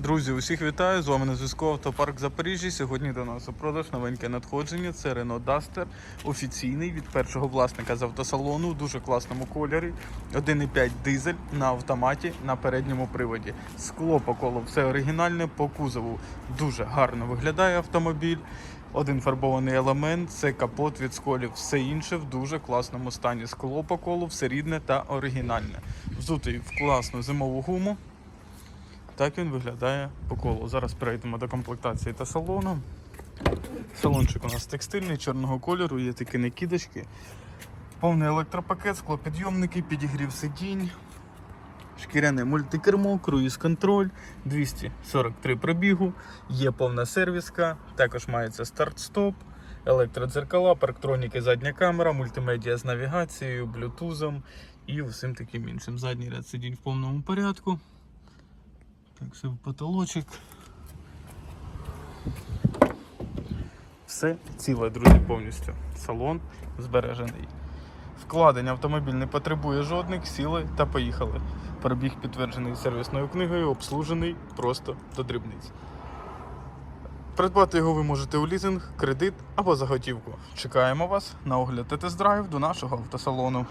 Друзі, усіх вітаю! З вами на зв'язку Автопарк Запоріжжя. Сьогодні до нас у продаж новеньке надходження. Це Renault Duster, офіційний від першого власника з автосалону у дуже класному кольорі. 1,5 дизель на автоматі на передньому приводі. Скло по колу все оригінальне, по кузову дуже гарно виглядає автомобіль. Один фарбований елемент, це капот від сколів. Все інше в дуже класному стані. Скло по колу, все рідне та оригінальне. Взутий в класну зимову гуму. Так він виглядає по колу. Зараз перейдемо до комплектації та салону. Салончик у нас текстильний, чорного кольору, є такі накидочки. Повний електропакет, склопідйомники, підігрів сидінь, шкіряне мультикермо, круїз-контроль, 243 пробігу, є повна сервіска, також мається старт-стоп, електродзеркала, парктроніки, задня камера, мультимедіа з навігацією, блютузом і усім таким іншим. Задній ряд сидінь в повному порядку. Так, все в потолочок. Все ціле, друзі, повністю. Салон збережений. Вкладень автомобіль не потребує жодних, сіли та поїхали. Пробіг підтверджений сервісною книгою, обслужений просто до дрібниць. Придбати його ви можете у лізинг, кредит або за готівку. Чекаємо вас на огляд та тест-драйв до нашого автосалону.